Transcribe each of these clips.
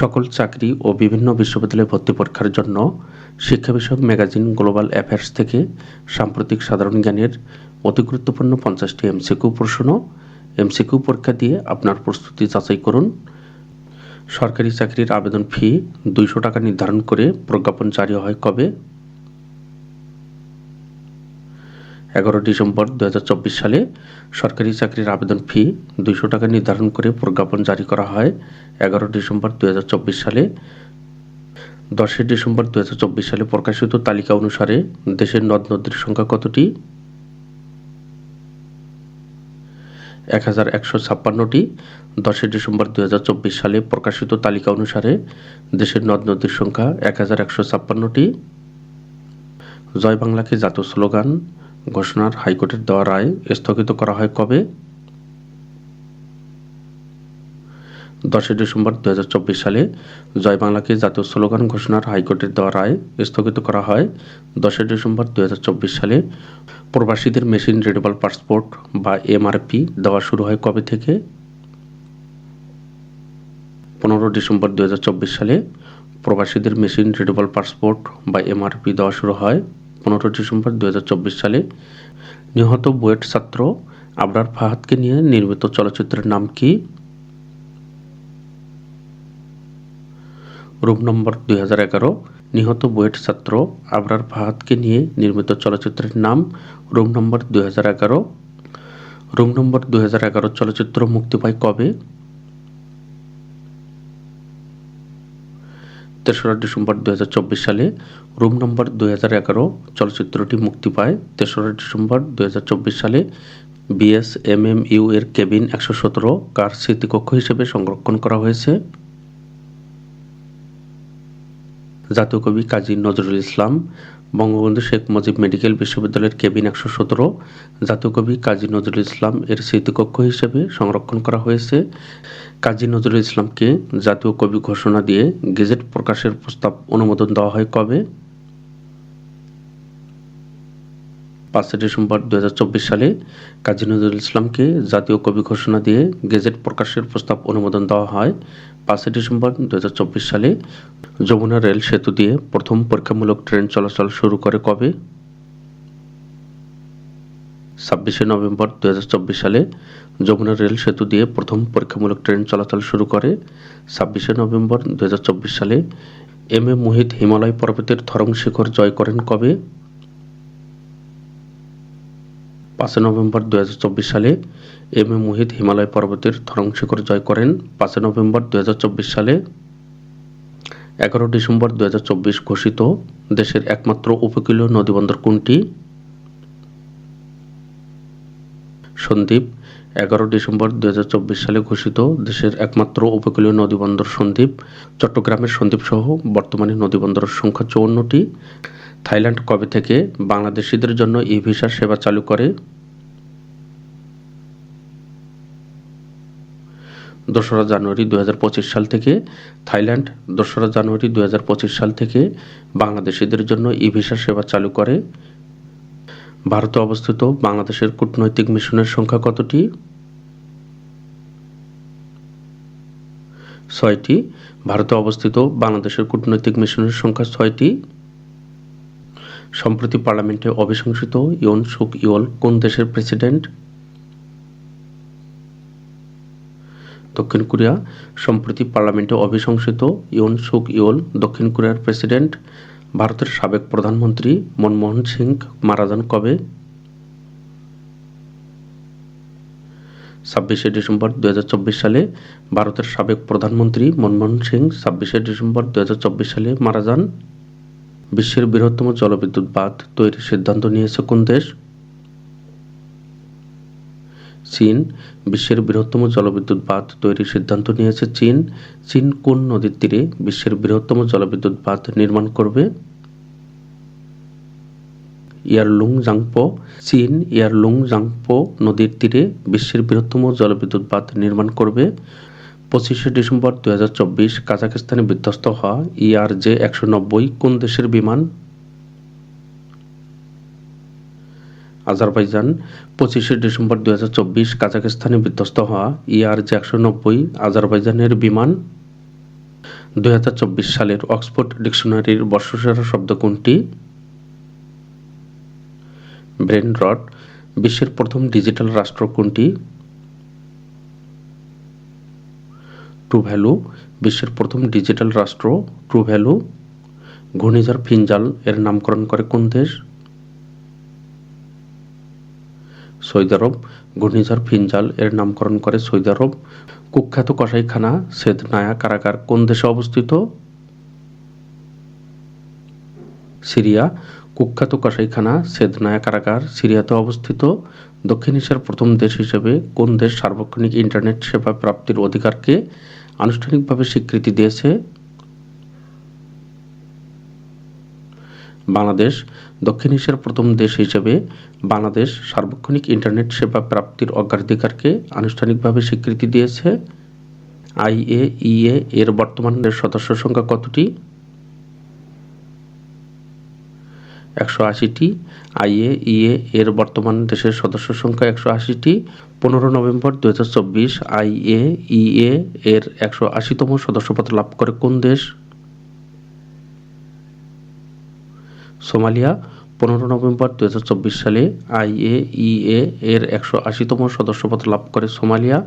সকল চাকরি ও বিভিন্ন বিশ্ববিদ্যালয়ে ভর্তি পরীক্ষার জন্য শিক্ষা বিষয়ক ম্যাগাজিন গ্লোবাল অ্যাফেয়ার্স থেকে সাম্প্রতিক সাধারণ জ্ঞানের অতি গুরুত্বপূর্ণ পঞ্চাশটি এমসিকিউ প্রশ্ন। এমসিকিউ পরীক্ষা দিয়ে আপনার প্রস্তুতি যাচাই করুন। সরকারি চাকরির আবেদন ফি দুইশো টাকা নির্ধারণ করে প্রজ্ঞাপন জারি হয় কবে? এগারো ডিসেম্বর দু হাজার চব্বিশ সালে সরকারি চাকরির আবেদন ফি দুইশো টাকা নির্ধারণ করে প্রজ্ঞাপন জারি করা হয়। এগারো ডিসেম্বর দু সালে। দশই ডিসেম্বর দু সালে প্রকাশিত তালিকা অনুসারে দেশের নদ নদীর সংখ্যা কতটি? এক হাজার একশো ছাপ্পান্নটি। দশই ডিসেম্বর দুই হাজার চব্বিশ সালে প্রকাশিত তালিকা অনুসারে দেশের নদ নদীর সংখ্যা এক হাজার একশো ছাপ্পান্নটি। জয় বাংলাকে জাতীয় স্লোগান। ঘোষণার হাইকোর্টের দেওয়া রায় স্থগিত করা হয় কবে? দশই ডিসেম্বর দুই হাজার চব্বিশ সালে জয় বাংলাকে জাতীয় স্লোগান ঘোষণার হাইকোর্টের দেওয়া রায় স্থগিত করা হয়। দশই ডিসেম্বর দুহাজার চব্বিশ সালে প্রবাসীদের মেশিন রিডেবল পাসপোর্ট বা এমআরপি দেওয়া শুরু হয় কবে থেকে? পনেরো ডিসেম্বর দুই হাজার চব্বিশ সালে প্রবাসীদের মেশিন রিডেবল পাসপোর্ট বা এমআরপি দেওয়া শুরু হয়। পনেরো ডিসেম্বর দু সালে নিহত বুয়েট ছাত্র আবরার ফাহাদকে নিয়ে নির্মিত চলচ্চিত্রের নাম কি? রুম নম্বর দুই নিহত বুয়েট ছাত্র আবরার ফাহাদকে নিয়ে নির্মিত চলচ্চিত্রের নাম রুম নম্বর দুই রুম নম্বর দুই হাজার এগারো চলচ্চিত্র মুক্তি পায় কবে? তেসরা ডিসেম্বর দুই হাজার চব্বিশ সালে রুম নম্বর দুই হাজার এগারো চলচ্চিত্রটি মুক্তি পায়। তেসরা ডিসেম্বর দুহাজার চব্বিশ সালে B S M M U এর কেবিন একশো সতেরো কার স্মৃতিকক্ষ হিসেবে সংরক্ষণ করা হয়েছে। জাতীয় কবি কাজী নজরুল ইসলাম বঙ্গবন্ধু শেখ মুজিব মেডিকেল বিশ্ববিদ্যালয়ের কেবিন একশো সতেরো, জাতীয় কবি কাজী নজরুল ইসলাম এর স্মৃতিকক্ষ হিসেবে সংরক্ষণ করা হয়েছে। কাজী নজরুল ইসলামকে জাতীয় কবি ঘোষণা দিয়ে গেজেট প্রকাশের প্রস্তাব অনুমোদন দেওয়া হয় কবে? পাঁচই ডিসেম্বর দুই হাজার চব্বিশ সালে কাজী নজরুল ইসলামকে জাতীয় কবি ঘোষণা দিয়ে গেজেট প্রকাশের প্রস্তাব অনুমোদন দেওয়া হয় পাঁচই ডিসেম্বর দু সালে। যমুনা রেল সেতু দিয়ে প্রথম পরীক্ষামূলক ট্রেন চলাচল শুরু করে কবে? ছাব্বিশে নভেম্বর দুই হাজার চব্বিশ সালে যমুনা রেল সেতু দিয়ে প্রথম পরীক্ষামূলক ট্রেন চলাচল শুরু করে। ছাব্বিশে নভেম্বর দুই হাজার চব্বিশ সালে এম এ মুহিত হিমালয় পর্বতের ধরং শিখর জয় করেন কবে? পাঁচই নভেম্বর দুই হাজার চব্বিশ সালে এম এ মুহিত হিমালয় পর্বতের ধরং শিখর জয় করেন। পাঁচই নভেম্বর দুই হাজার চব্বিশ সালে এগারো ডিসেম্বর দুহাজার চব্বিশ ঘোষিত দেশের একমাত্র উপকূলীয় নদীবন্দর কোনটি? সন্দ্বীপ, এগারো ডিসেম্বর দু হাজার চব্বিশ সালে ঘোষিত দেশের একমাত্র উপকূলীয় নদীবন্দর সন্দ্বীপ। চট্টগ্রামের সন্দ্বীপ সহ বর্তমানে নদীবন্দরের সংখ্যা চৌন্নটি। থাইল্যান্ড কবে থেকে বাংলাদেশিদের জন্য ই ভিসার সেবা চালু করে? দোসরা জানুয়ারি দু হাজার পঁচিশ সাল থেকে থাইল্যান্ড। দোসরা জানুয়ারি দু হাজার পঁচিশ সাল থেকে বাংলাদেশিদের জন্য ই ভিসা সেবা চালু করে। ভারতে অবস্থিত বাংলাদেশের কূটনৈতিক মিশনের সংখ্যা কতটি? ছয়টি। ভারতে অবস্থিত বাংলাদেশের কূটনৈতিক মিশনের সংখ্যা ছয়টি। সম্প্রতি পার্লামেন্টে অভিশংসিত ইয়ন সুক ইয়ল কোন দেশের প্রেসিডেন্ট? দক্ষিণ কোরিয়া। সম্প্রতি পার্লামেন্টে অভিশংসিত ইয়ন সুক ইয়ল দক্ষিণ কোরিয়ার প্রেসিডেন্ট, ভারতের সাবেক প্রধানমন্ত্রী মনমোহন সিং মারা যান কবে? ছাব্বিশে ডিসেম্বর দুই হাজার চব্বিশ সালে ভারতের সাবেক প্রধানমন্ত্রী মনমোহন সিং ছাব্বিশে ডিসেম্বর দুই হাজার চব্বিশ সালে মারা যান। বিশ্বের বৃহত্তম জলবিদ্যুৎ বাঁধ তৈরির সিদ্ধান্ত নিয়েছে কোন দেশ? চীন, বিশ্বের বৃহত্তম জলবিদ্যুৎ বাঁধ তৈরির সিদ্ধান্ত নিয়েছে চীন। চীন কোন নদীর তীরে বিশ্বের বৃহত্তম জলবিদ্যুৎ বাঁধ নির্মাণ করবে? ইয়ারলুং জাংপো চীন ইয়ারলুং জাংপো নদীর তীরে বিশ্বের বৃহত্তম জলবিদ্যুৎ বাঁধ নির্মাণ করবে। পঁচিশে ডিসেম্বর দু হাজার চব্বিশ কাজাকিস্তানে বিধ্বস্ত হওয়া ইআর জে একশো নব্বই কোন দেশের বিমান? আজারবাইজান, পঁচিশে ডিসেম্বর দু হাজার চব্বিশ কাজাকিস্তানে বিধ্বস্ত হওয়া ইআর জে একশো নব্বই আজারবাইজানের বিমান? দু হাজার চব্বিশ সালের অক্সফোর্ড ডিকশনারির বর্ষসেরা শব্দ কোনটি? ব্রেন রড, বিশ্বের প্রথম ডিজিটাল রাষ্ট্র কোনটি? ট্রু ভ্যালু বিশ্বের প্রথম ডিজিটাল রাষ্ট্র ট্রু ভ্যালু ঘূর্ণিঝড় ফিনজাল, এর নামকরণ করে কোন দেশ? সৌদি আরব, ঘূর্ণিঝড় ফিনজাল, এর নামকরণ করে সৌদি আরব, কুখ্যাত কসাইখানা সেদনায়া কারাগার কোন দেশে অবস্থিত? সিরিয়া, কুখ্যাত কসাইখানা সেদনায়া কারাগার সিরিয়াতে অবস্থিত। দক্ষিণ এশিয়ার প্রথম দেশ হিসেবে কোন দেশ সার্বক্ষণিক ইন্টারনেট সেবা প্রাপ্তির অধিকারকে আনুষ্ঠানিকভাবে স্বীকৃতি দিয়েছে বাংলাদেশ, দক্ষিণ এশিয়ার প্রথম দেশ হিসেবে বাংলাদেশ সার্বক্ষণিক ইন্টারনেট সেবা প্রাপ্তির অগ্রাধিকারকে আনুষ্ঠানিকভাবে স্বীকৃতি দিয়েছে। আইএইএ এর বর্তমানের সদস্য সংখ্যা কতটি? একশো আশিটি আইএইএ এর বর্তমান দেশের সদস্য সংখ্যা একশো আশিটি। পনেরো নভেম্বর দু হাজার চব্বিশ আইএইএ এর একশো আশিতম সদস্যপদ লাভ করে কোন দেশ? সোমালিয়া, পনেরো নভেম্বর দু হাজার চব্বিশ সালে আইএইএ এর একশো আশিতম সদস্যপদ লাভ করে সোমালিয়া।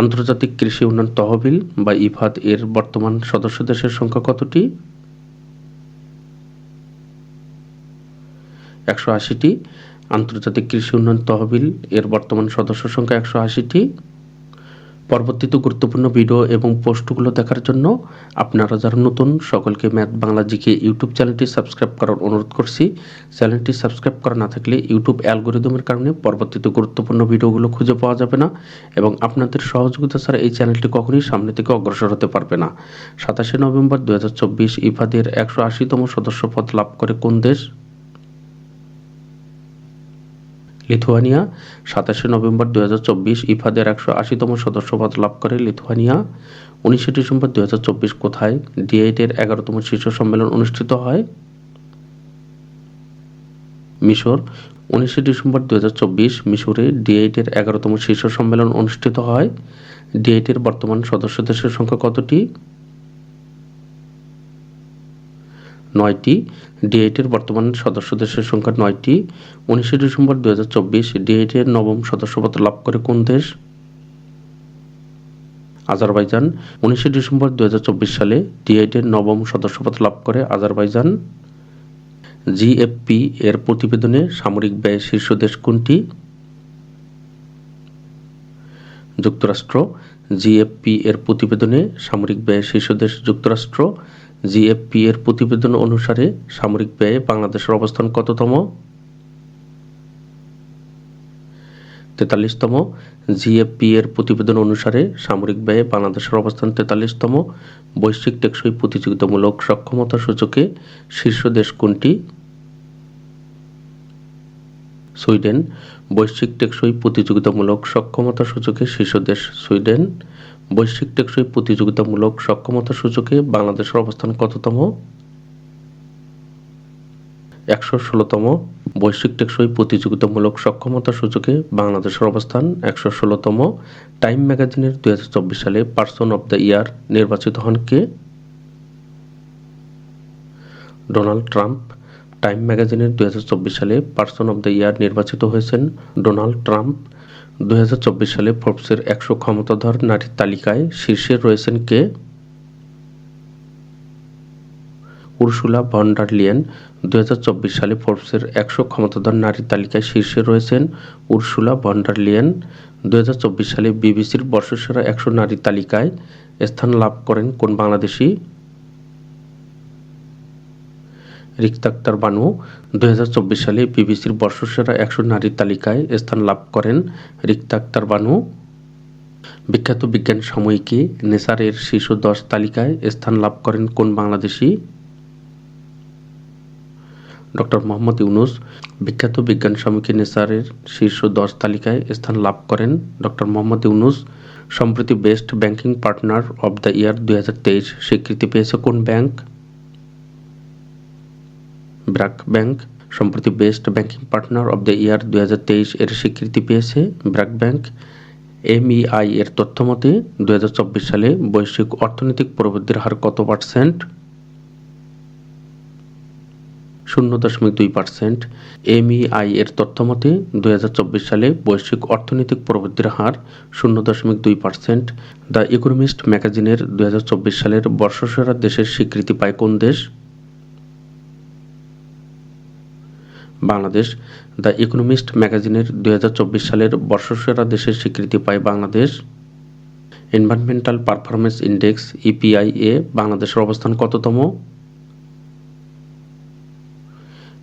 আন্তর্জাতিক কৃষি উন্নয়ন তহবিল বা ইফাদ এর বর্তমান সদস্য দেশের সংখ্যা কতটি? একশো আশিটি, আন্তর্জাতিক কৃষি উন্নয়ন তহবিল এর বর্তমান সদস্য সংখ্যা একশো আশিটি। পরবর্তীতে গুরুত্বপূর্ণ ভিডিও এবং পোস্টগুলো দেখার জন্য আপনারা যারা নতুন, সকলকে ম্যাথ বাংলা জিকে ইউটিউব চ্যানেলটি সাবস্ক্রাইব করার অনুরোধ করছি। চ্যানেলটি সাবস্ক্রাইব করা না থাকলে ইউটিউব অ্যালগোরিদমের কারণে পরবর্তীতে গুরুত্বপূর্ণ ভিডিওগুলো খুঁজে পাওয়া যাবে না এবং আপনাদের সহযোগিতা ছাড়া এই চ্যানেলটি কখনোই সামনে থেকে অগ্রসর হতে পারবে না। সাতাশে নভেম্বর দু হাজার চব্বিশ, ইফাদের একশো আশিতম সদস্য পদ লাভ করে কোন দেশ? লিথুয়ানিয়া, সাতাশে নভেম্বর দু হাজার চব্বিশ, ইফাদের একশো আশিতম সদস্যপদ লাভ করে লিথুয়ানিয়া। উনিশে ডিসেম্বর দু হাজার চব্বিশ কোথায়? ডিএইটের এগারোতম শীর্ষ সম্মেলন অনুষ্ঠিত হয়। মিশর, উনিশে ডিসেম্বর দু হাজার চব্বিশ, মিশরে ডিএইটের এগারোতম শীর্ষ সম্মেলন অনুষ্ঠিত হয়। ডিএইটের বর্তমান সদস্য দেশের সংখ্যা কতটি? নয়টি ডিএইটের বর্তমান সদস্য দেশের সংখ্যা নয়টি। উনিশে ডিসেম্বর দু হাজার চব্বিশ ডিএইটের নবম সদস্যপদ লাভ করে কোন দেশ? আজারবাইজান। উনিশে ডিসেম্বর দুই হাজার চব্বিশ সালে ডিএইটের নবম সদস্যপদ লাভ করে আজারবাইজান। জিএফপি এর প্রতিবেদনে সামরিক ব্যয় শীর্ষ দেশ কোনটি? যুক্তরাষ্ট্র। জিএফপি এর প্রতিবেদনে সামরিক ব্যয় শীর্ষ দেশ যুক্তরাষ্ট্র। জিএফপি এর প্রতিবেদন অনুসারে সামরিক ব্যয়ে বাংলাদেশের অবস্থান কততম? তেতাল্লিশতম। জিএফপি এর প্রতিবেদন অনুসারে সামরিক ব্যয়ে বাংলাদেশের অবস্থান তেতাল্লিশতম। বৈশ্বিক টেকসই প্রতিযোগিতামূলক সক্ষমতা সূচকে শীর্ষ দেশ কোনটি? সুইডেন। বৈশ্বিক টেকসই প্রতিযোগিতামূলক সক্ষমতা সূচকে শীর্ষ দেশ সুইডেন। বৈশ্বিক টেকসই প্রতিযোগিতামূলক সক্ষমতা সূচকে বাংলাদেশের অবস্থান কততম? একশো ষোলোতম বৈশ্বিক টেকসই প্রতিযোগিতামূলক সক্ষমতা সূচকে বাংলাদেশের অবস্থান একশো ষোলোতম। টাইম ম্যাগাজিনের দুই চব্বিশ সালে পার্সন অব দ্য ইয়ার নির্বাচিত হন কে? Donald Trump. টাইম ম্যাগাজিনের দুই হাজার চব্বিশ সালে পার্সন অব দ্য ইয়ার নির্বাচিত হয়েছেন ডোনাল্ড ট্রাম্প। দুই সালে ফোর্বসের একশো ক্ষমতাধর নারীর তালিকায় শীর্ষে রয়েছেন কে? উর্সুলা ভন্ডার লিয়েন দুই হাজার চব্বিশ সালে ফোর্বসের একশো ক্ষমতাধর নারীর তালিকায় শীর্ষে রয়েছেন উর্সুলা ভন্ডার লিয়েন দুই হাজার চব্বিশ সালে বিবিসির বর্ষসেরা একশো নারী তালিকায় স্থান লাভ করেন কোন বাংলাদেশি? রিক্তা আক্তার বানু দুই হাজার চব্বিশ সালে বিবিসির বর্ষসেরা একশো নারীর তালিকায় স্থান লাভ করেন রিক্তা আক্তার বানু। বিখ্যাত বিজ্ঞান সাময়িকী নেসারের শীর্ষ দশ তালিকায় স্থান লাভ করেন কোন বাংলাদেশি? ডক্টর মোহাম্মদ ইউনুস, বিখ্যাত বিজ্ঞান সাময়িকী নেসারের শীর্ষ দশ তালিকায় স্থান লাভ করেন ডক্টর মোহাম্মদ ইউনুস। সম্প্রতি best banking partner of the year দুই হাজার তেইশ স্বীকৃতি পেয়েছে কোন ব্যাংক? ব্র্যাক ব্যাংক সম্প্রতি best banking partner of the year দু হাজার তেইশ এর স্বীকৃতি পেয়েছে। ব্র্যাক ব্যাংক এমইআই এর তথ্য মতে দু সালে বৈশ্বিক অর্থনৈতিক প্রবৃদ্ধির হার কত পার্সেন্ট? শূন্য দশমিক দুই পার্সেন্ট। এমইআই এর তথ্য মতে, দুই হাজার চব্বিশ সালে বৈশ্বিক অর্থনৈতিক প্রবৃদ্ধির হার শূন্য দশমিক দুই পার্সেন্ট। দ্য ইকোনমিস্ট ম্যাগাজিনের দুই হাজার চব্বিশ সালের বর্ষসেরা দেশের স্বীকৃতি পায় কোন দেশ? বাংলাদেশ। দ্য ইকোনমিস্ট ম্যাগাজিনের দুই হাজার চব্বিশ সালের বর্ষসেরা দেশের স্বীকৃতি পায় Bangladesh. Environmental performance index EPI এ বাংলাদেশের অবস্থান কততম?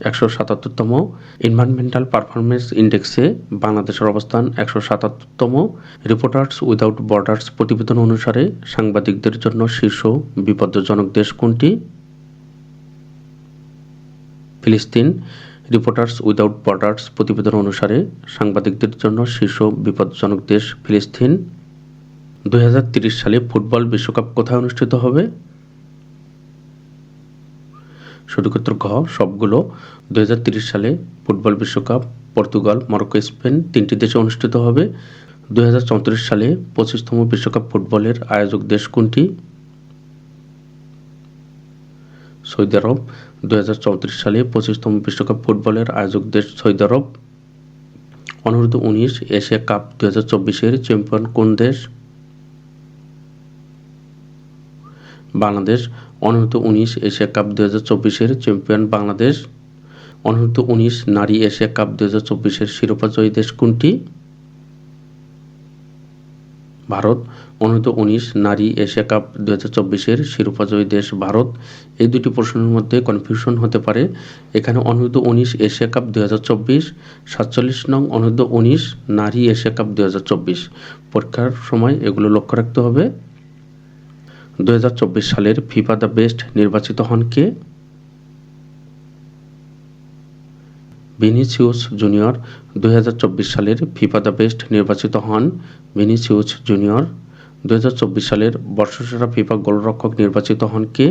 একশো সাতাত্তরতম। এনভায়রনমেন্টাল পারফরমেন্স ইন্ডেক্সে বাংলাদেশের অবস্থান একশো সাতাত্তরতম। রিপোর্টার্স উইদাউট বর্ডার্স প্রতিবেদন অনুসারে সাংবাদিকদের জন্য শীর্ষ বিপজ্জনক দেশ কোনটি? ফিলিস্তিন। রিপোর্টার্স উইদাউট বর্ডার্স প্রতিবেদন অনুসারে সাংবাদিকদের জন্য শীর্ষ বিপজ্জনক দেশ ফিলিস্তিন। দুই সালে ফুটবল বিশ্বকাপ কোথায় অনুষ্ঠিত হবে? সঠিক উত্তর ঘ, সবগুলো। দুই সালে ফুটবল বিশ্বকাপ, পর্তুগাল, মরক্কো, স্পেন তিনটি দেশে অনুষ্ঠিত হবে। দুই হাজার চৌত্রিশ সালে পঁচিশতম বিশ্বকাপ ফুটবলের আয়োজক দেশ কোনটি? সৌদি আরব দুই হাজার চৌত্রিশ সালে পঁচিশতম বিশ্বকাপ ফুটবলের আয়োজক দেশ সৌদি আরব অনূর্ধ্ব উনিশ এশিয়া কাপ দুই হাজার চব্বিশের চ্যাম্পিয়ন কোন দেশ? বাংলাদেশ। অনূর্ধ্ব উনিশ এশিয়া কাপ দু হাজার চব্বিশের চ্যাম্পিয়ন বাংলাদেশ। অনূর্ধ্ব উনিশ নারী এশিয়া কাপ দু হাজার চব্বিশের শিরোপাজয়ী দেশ কোনটি? ভারত অনূর্ধ্ব উনিশ নারী এশিয়া কাপ দু চব্বিশের শিরোপাজয়ী দেশ ভারত। এই দুটি প্রশ্নের মধ্যে কনফিউশন হতে পারে। এখানে অনূর্ধ্ব উনিশ এশিয়া কাপ দু হাজার চব্বিশ, সাতচল্লিশ নং অনূর্ধ্ব উনিশ নারী এশিয়া কাপ দু হাজার চব্বিশ। পরীক্ষার সময় এগুলো লক্ষ্য রাখতে হবে। দু হাজার চব্বিশ সালের ফিফা দ্য বেস্ট নির্বাচিত হন কে? ভিনিসিউস জুনিয়র দুই হাজার চব্বিশ সালের ফিফা দ্য বেস্ট নির্বাচিত হন। ভিনিসিউস জুনিয়র দুই হাজার চব্বিশ সালের বর্ষসেরা ফিফা গোলরক্ষক নির্বাচিত হন কে?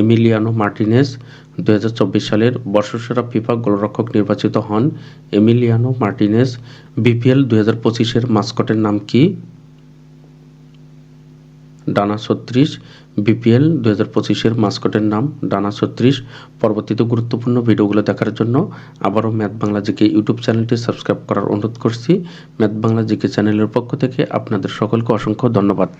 এমিলিয়ানো মার্টিনেস দুই হাজার চব্বিশ সালের বর্ষসেরা ফিফা গোলরক্ষক নির্বাচিত হন। এমিলিয়ানো মার্টিনেস বিপিএল দু হাজার পঁচিশের মাস্কটের নাম কি? ডানা ছত্রিশ বিপিএল দু হাজার পঁচিশের মাস্কটের নাম ডানা ছত্রিশ। পরবর্তীতে গুরুত্বপূর্ণ ভিডিওগুলো দেখার জন্য আবারও ম্যাথ বাংলা জিকে ইউটিউব চ্যানেলটি সাবস্ক্রাইব করার অনুরোধ করছি। ম্যাথ বাংলা জিকে চ্যানেলের পক্ষ থেকে আপনাদের সকলকে অসংখ্য ধন্যবাদ।